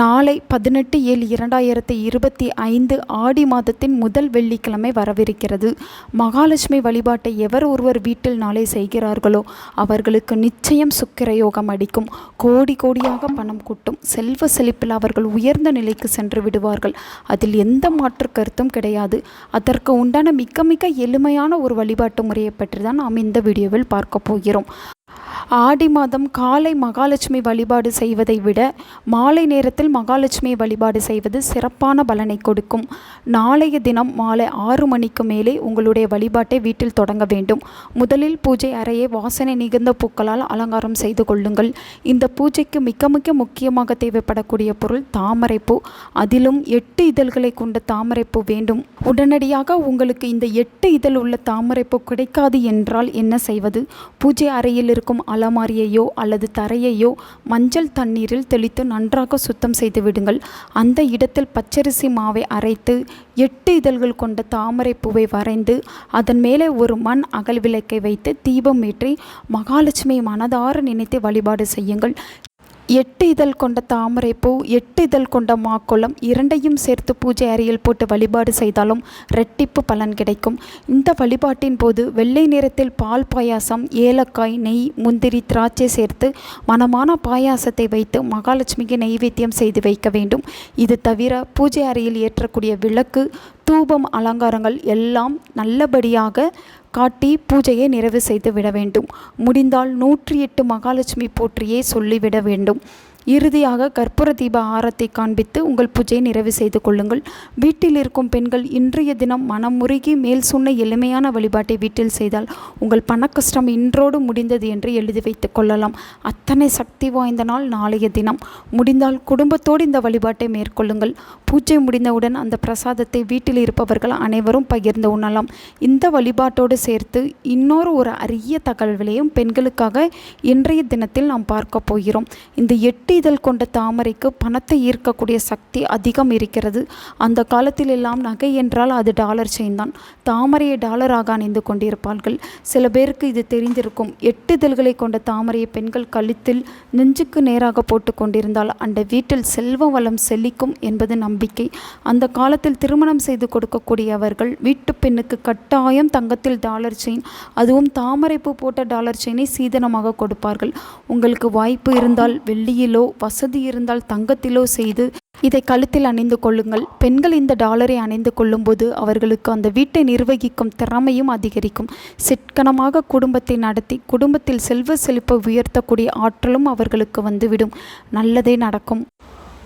நாளை பதினெட்டு ஏழு இரண்டாயிரத்தி இருபத்தி ஐந்து ஆடி மாதத்தின் முதல் வெள்ளிக்கிழமை வரவிருக்கிறது. மகாலட்சுமி வழிபாட்டை எவர் ஒருவர் வீட்டில் நாளை செய்கிறார்களோ அவர்களுக்கு நிச்சயம் சுக்கிரயோகம் அடிக்கும். கோடி கோடியாக பணம் கூட்டும் செல்வ செழிப்பில் அவர்கள் உயர்ந்த நிலைக்கு சென்று விடுவார்கள். அதில் எந்த மாற்று கருத்தும் கிடையாது. அதற்கு உண்டான மிக மிக எளிமையான ஒரு வழிபாட்டு முறையை பற்றி தான் நாம் இந்த வீடியோவில் பார்க்க போகிறோம். ஆடி மாதம் காலை மகாலட்சுமி வழிபாடு செய்வதை விட மாலை நேரத்தில் மகாலட்சுமி வழிபாடு செய்வது சிறப்பான பலனை கொடுக்கும். நாளைய தினம் மாலை ஆறு மணிக்கு மேலே உங்களுடைய வழிபாட்டை வீட்டில் தொடங்க வேண்டும். முதலில் பூஜை அறையை வாசனை நிகழ்ந்த பூக்களால் அலங்காரம் செய்து கொள்ளுங்கள். இந்த பூஜைக்கு மிக மிக முக்கியமாக தேவைப்படக்கூடிய பொருள் தாமரைப்பூ அதிலும் எட்டு இதழ்களை கொண்ட தாமரைப்பூ வேண்டும். உடனடியாக உங்களுக்கு இந்த எட்டு இதழ் உள்ள தாமரைப்பூ கிடைக்காது என்றால் என்ன செய்வது? பூஜை அறையில் இருக்கும் அலமாரியையோ அல்லது தரையையோ மஞ்சள் தண்ணீரில் தெளித்து நன்றாக சுத்தம் செய்து விடுங்கள். அந்த இடத்தில் பச்சரிசி மாவை அரைத்து எட்டு இதழ்கள் கொண்ட தாமரை பூவை வரைந்து அதன் மேலே ஒரு மண் அகல் விளக்கை வைத்து தீபம் ஏற்றி மகாலட்சுமி மனதார நினைத்து வழிபாடு செய்யுங்கள். எட்டு இதழ் கொண்ட தாமரைப்பூ எட்டு இதழ் கொண்ட மாக்குளம் இரண்டையும் சேர்த்து பூஜை அறையில் போட்டு வழிபாடு செய்தாலும் ரெட்டிப்பு பலன் கிடைக்கும். இந்த வழிபாட்டின் போது வெள்ளை நிறத்தில் பால் பாயாசம் ஏலக்காய் நெய் முந்திரி திராட்சை சேர்த்து மனமான பாயாசத்தை வைத்து மகாலட்சுமிக்கு நைவேத்தியம் செய்து வைக்க வேண்டும். இது தவிர பூஜை அறையில் ஏற்றக்கூடிய விளக்கு தூபம் அலங்காரங்கள் எல்லாம் நல்லபடியாக காட்டி பூஜையை நிறைவு செய்து விட வேண்டும். முடிந்தால் நூற்றி எட்டு மகாலட்சுமி போற்றியே சொல்லிவிட வேண்டும். இறுதியாக கற்பூர தீப ஆரத்தை காண்பித்து உங்கள் பூஜையை நிறைவு செய்து கொள்ளுங்கள். வீட்டில் இருக்கும் பெண்கள் இன்றைய தினம் மனம் முருகி மேல் சொன்ன எளிமையான வழிபாட்டை வீட்டில் செய்தால் உங்கள் பணக்கஷ்டம் இன்றோடு முடிந்தது என்று எழுதி வைத்துக் கொள்ளலாம். அத்தனை சக்தி வாய்ந்த நாள் நாளைய தினம். முடிந்தால் குடும்பத்தோடு இந்த வழிபாட்டை மேற்கொள்ளுங்கள். பூஜை முடிந்தவுடன் அந்த பிரசாதத்தை வீட்டில் இருப்பவர்கள் அனைவரும் பகிர்ந்து உண்ணலாம். இந்த வழிபாட்டோடு சேர்த்து இன்னொரு ஒரு அரிய தகவல்களையும் பெண்களுக்காக இன்றைய தினத்தில் நாம் பார்க்க போகிறோம். இந்த எட்டு இதழ் கொண்ட தாமரைக்கு பணத்தை ஈர்க்கக்கூடிய சக்தி அதிகம் இருக்கிறது. அந்த காலத்தில் எல்லாம் நகை என்றால் அது டாலர் செயின் தான். தாமரையை டாலராக அணிந்து கொண்டிருப்பார்கள். சில பேருக்கு இது தெரிந்திருக்கும். எட்டு இதழ்களை கொண்ட தாமரையை பெண்கள் கழுத்தில் நெஞ்சுக்கு நேராக போட்டு கொண்டிருந்தால் அந்த வீட்டில் செல்வ வளம் செழிக்கும் என்பது நம்பிக்கை. அந்த காலத்தில் திருமணம் செய்து கொடுக்கக்கூடியவர்கள் வீட்டு பெண்ணுக்கு கட்டாயம் தங்கத்தில் டாலர் செயின் அதுவும் தாமரைப்பூ போட்ட டாலர் செயினை சீதனமாக கொடுப்பார்கள். உங்களுக்கு வாய்ப்பு இருந்தால் வெள்ளியிலோ வசதி இருந்தால் தங்கத்திலோ செய்து இதை கழுத்தில் அணிந்து கொள்ளுங்கள். பெண்கள் இந்த டாலரை அணிந்து கொள்ளும்போது அவர்களுக்கு அந்த வீட்டை நிர்வகிக்கும் திறமையும் அதிகரிக்கும். சிக்கனமாக குடும்பத்தை நடத்தி குடும்பத்தில் செல்வ செழிப்பை உயர்த்தக்கூடிய ஆற்றலும் அவர்களுக்கு வந்துவிடும். நல்லதே நடக்கும்.